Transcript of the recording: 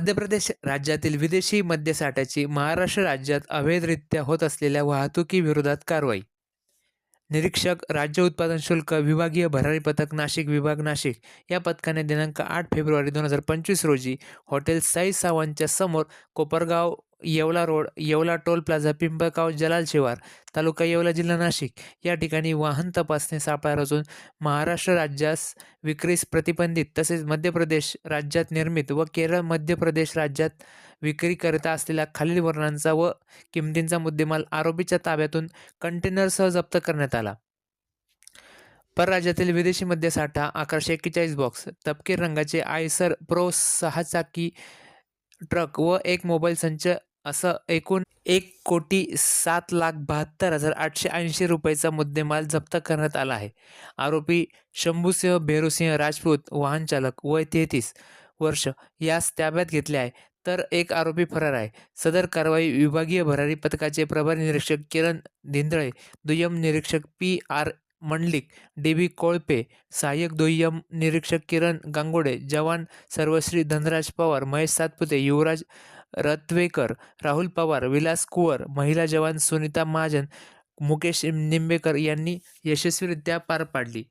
मध्य प्रदेश राज्यातील विदेशी मद्यसाठ्याची महाराष्ट्र राज्यात अवैधरित्या होत असलेल्या वाहतुकीविरोधात कारवाई. निरीक्षक राज्य उत्पादन शुल्क विभागीय भरारी पथक नाशिक विभाग नाशिक या पथकाने दिनांक आठ फेब्रुवारी दोन हजार पंचवीस रोजी हॉटेल साई सावंतच्या समोर Kopargaon Yeola road Yeola toll plaza Pimpalgaon Jalal शिवार तालुका येवला जिल्हा नाशिक. या ठिकाणी वाहन तपासणी सापळा रचून महाराष्ट्र राज्यास विक्रीस प्रतिबंधित तसेच मध्य प्रदेश राज्यात निर्मित व केरळ मध्य प्रदेश राज्यात विक्रीकरिता असलेल्या खालील वर्णांचा व किमतींचा मुद्देमाल आरोपीच्या ताब्यातून कंटेनरसह जप्त करण्यात आला. परराज्यातील विदेशी मद्यसाठा अकराशे एक्केचाळीस बॉक्स तपकीर रंगाचे आयसर प्रो सहा चाकी ट्रक व एक मोबाईल संच असं एकूण एक कोटी सात लाख बहात्तर हजार आठशे ऐंशी रुपयेचा मुद्देमाल जप्त करण्यात आला आहे. आरोपी शंभूसिंह भेरूसिंह राजपूत वाहन चालक वय तेहतीस वर्ष यास ताब्यात घेतले आहे. तर एक आरोपी फरार आहे. सदर कारवाई विभागीय भरारी पथकाचे प्रभारी निरीक्षक किरण धिंदळे दुय्यम निरीक्षक P R Mandlik D B Kolpe सहाय्यक दुय्यम निरीक्षक किरण गांगोडे जवान सर्वश्री धनराज पवार महेश सातपुते युवराज रत्वेकर राहुल पवार विलास कुवर महिला जवान सुनीता महाजन मुकेश निंबेकर यांनी यशस्वीरित्या पार पाडली.